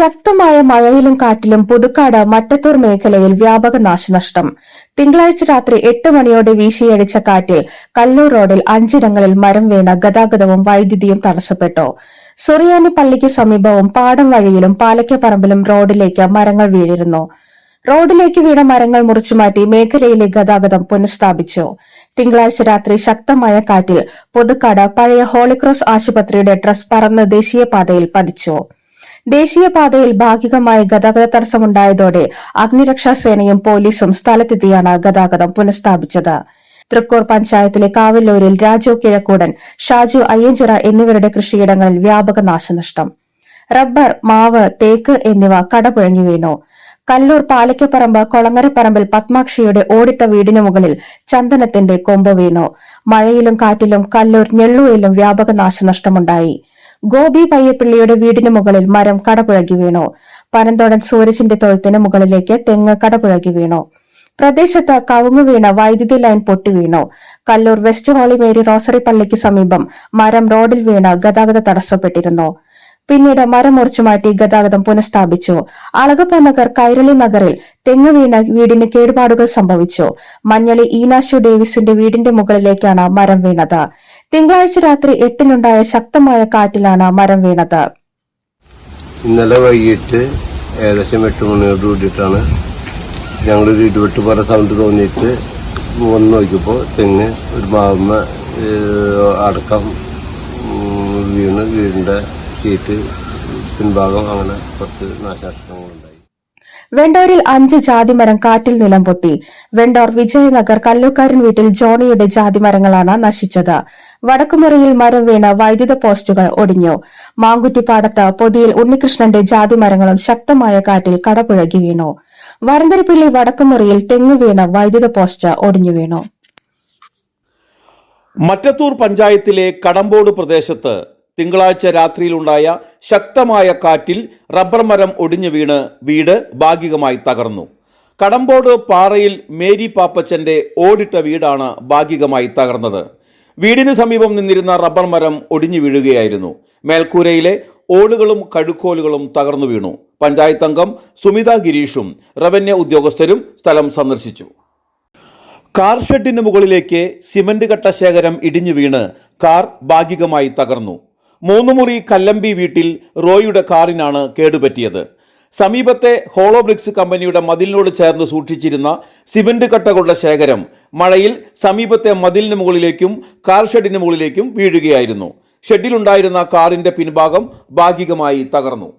ശക്തമായ മഴയിലും കാറ്റിലും പുതുക്കാട് മറ്റത്തൂർ മേഖലയിൽ വ്യാപക നാശനഷ്ടം. തിങ്കളാഴ്ച രാത്രി എട്ട് മണിയോടെ വീശിയടിച്ച കാറ്റിൽ കല്ലൂർ റോഡിൽ അഞ്ചിടങ്ങളിൽ മരം വീണ ഗതാഗതവും വൈദ്യുതിയും തടസ്സപ്പെട്ടു. സുറിയാനി പള്ളിക്ക് സമീപവും പാടം വഴിയിലും പാലക്കപ്പറമ്പിലും റോഡിലേക്ക് മരങ്ങൾ വീണിരുന്നു. റോഡിലേക്ക് വീണ മരങ്ങൾ മുറിച്ചുമാറ്റി മേഖലയിലെ ഗതാഗതം പുനഃസ്ഥാപിച്ചു. തിങ്കളാഴ്ച രാത്രി ശക്തമായ കാറ്റിൽ പുതുക്കാട് പഴയ ഹോളിക്രോസ് ആശുപത്രിയുടെ ഡ്രസ് പറന്ന് ദേശീയപാതയിൽ പതിച്ചു. ദേശീയപാതയിൽ ഭാഗികമായി ഗതാഗത തടസ്സമുണ്ടായതോടെ അഗ്നിരക്ഷാസേനയും പോലീസും സ്ഥലത്തെത്തിയാണ് ഗതാഗതം പുനഃസ്ഥാപിച്ചത്. തൃക്കൂർ പഞ്ചായത്തിലെ കാവല്ലൂരിൽ രാജു കിഴക്കൂടൻ ഷാജു അയ്യഞ്ചിറ എന്നിവരുടെ കൃഷിയിടങ്ങളിൽ വ്യാപക നാശനഷ്ടം. റബ്ബർ മാവ് തേക്ക് എന്നിവ കടപുഴങ്ങി വീണു. കല്ലൂർ പാലയ്ക്കപ്പറമ്പ് കൊളങ്ങരപ്പറമ്പിൽ പത്മാക്ഷിയുടെ ഓടിട്ട വീടിന് മുകളിൽ ചന്ദനത്തിന്റെ കൊമ്പ് വീണു. മഴയിലും കാറ്റിലും കല്ലൂർ ഞെള്ളുവയിലും വ്യാപക നാശനഷ്ടമുണ്ടായി. ഗോപി പയ്യപ്പിള്ളിയുടെ വീടിന് മുകളിൽ മരം കടപുഴകി വീണു. പനന്തോടൻ സൂരജിന്റെ തൊഴുത്തിന് മുകളിലേക്ക് തെങ്ങ് കടപുഴകി വീണു. പ്രദേശത്ത് കവുങ്ങു വീണ വൈദ്യുതി ലൈൻ പൊട്ടി വീണു. Kallur West Holy Mary Rosary പള്ളിക്ക് സമീപം മരം റോഡിൽ വീണ് ഗതാഗത തടസ്സപ്പെട്ടിരുന്നു. പിന്നീട് മരം മുറിച്ചു മാറ്റി ഗതാഗതം പുനഃസ്ഥാപിച്ചു. അളകപ്പ നഗർ കൈരളി നഗറിൽ തെങ്ങ് വീണ വീടിന് കേടുപാടുകൾ സംഭവിച്ചു. മഞ്ഞളി ഈനാശു ഡേവിസിന്റെ വീടിന്റെ മുകളിലേക്കാണ് മരം വീണത്. തിങ്കളാഴ്ച രാത്രി എട്ടിനുണ്ടായ ശക്തമായ കാറ്റിലാണ് മരം വീണത്. ഇന്നലെ വൈകിട്ട് ഏകദേശം എട്ട് മണിയോട് കൂടിയിട്ടാണ് ഞങ്ങളൊരു ഇടിവെട്ട് പറ സൗണ്ട് തോന്നിയിട്ട് വന്ന് നോക്കിയപ്പോൾ തെങ്ങ് ഒരു മാവുമ്മ അടക്കം വീണ് വീടിന്റെ ഷീറ്റ് പിൻഭാഗം അങ്ങനെ കുറച്ച് നാശനഷ്ടങ്ങളുണ്ടായി. വെണ്ടോരിൽ അഞ്ച് ജാതിമരം കാറ്റിൽ നിലം പൊത്തി. വെണ്ടോർ വിജയനഗർ കല്ലൂക്കാരൻ വീട്ടിൽ ജോണിയുടെ ജാതിമരങ്ങളാണ് നശിച്ചത്. വടക്കുമുറിയിൽ മരം വീണ് വൈദ്യുത പോസ്റ്റുകൾ ഒടിഞ്ഞു. മാങ്കുറ്റിപ്പാടത്ത് പൊതിയിൽ ഉണ്ണികൃഷ്ണന്റെ ജാതിമരങ്ങളും ശക്തമായ കാറ്റിൽ കടപുഴകി വീണു. വരന്തരപ്പിള്ളി വടക്കുമുറിയിൽ തെങ്ങ് വീണ് വൈദ്യുത പോസ്റ്റ് ഒടിഞ്ഞു വീണു. മറ്റത്തൂർ പഞ്ചായത്തിലെ കടമ്പോട് പ്രദേശത്ത് തിങ്കളാഴ്ച രാത്രിയിലുണ്ടായ ശക്തമായ കാറ്റിൽ റബ്ബർ മരം ഒടിഞ്ഞു വീണ് വീട് ഭാഗികമായി തകർന്നു. കടമ്പോട് പാറയിൽ മേരി പാപ്പച്ചന്റെ ഓടിട്ട വീടാണ് ഭാഗികമായി തകർന്നത്. വീടിന് സമീപം നിന്നിരുന്ന റബ്ബർ മരം ഒടിഞ്ഞു വീഴുകയായിരുന്നു. മേൽക്കൂരയിലെ ഓടുകളും കഴുക്കോലുകളും തകർന്നു വീണു. പഞ്ചായത്ത് അംഗം സുമിത ഗിരീഷും റവന്യൂ ഉദ്യോഗസ്ഥരും സ്ഥലം സന്ദർശിച്ചു. കാർ ഷെഡിന് മുകളിലേക്ക് സിമന്റ് കട്ട ശേഖരം ഇടിഞ്ഞു വീണ് കാർ ഭാഗികമായി തകർന്നു. മൂന്ന് മുറി കല്ലമ്പി വീട്ടിൽ റോയിയുടെ കാറിനാണ് കേടുപറ്റിയത്. സമീപത്തെ ഹോളോബ്രിക്സ് കമ്പനിയുടെ മതിലിനോട് ചേർന്ന് സൂക്ഷിച്ചിരുന്ന സിമന്റ് കട്ടകളുടെ ശേഖരം മഴയിൽ സമീപത്തെ മതിലിന് മുകളിലേക്കും കാർ ഷെഡിന് മുകളിലേക്കും വീഴുകയായിരുന്നു. ഷെഡിലുണ്ടായിരുന്ന കാറിന്റെ പിൻഭാഗം ഭാഗികമായി തകർന്നു.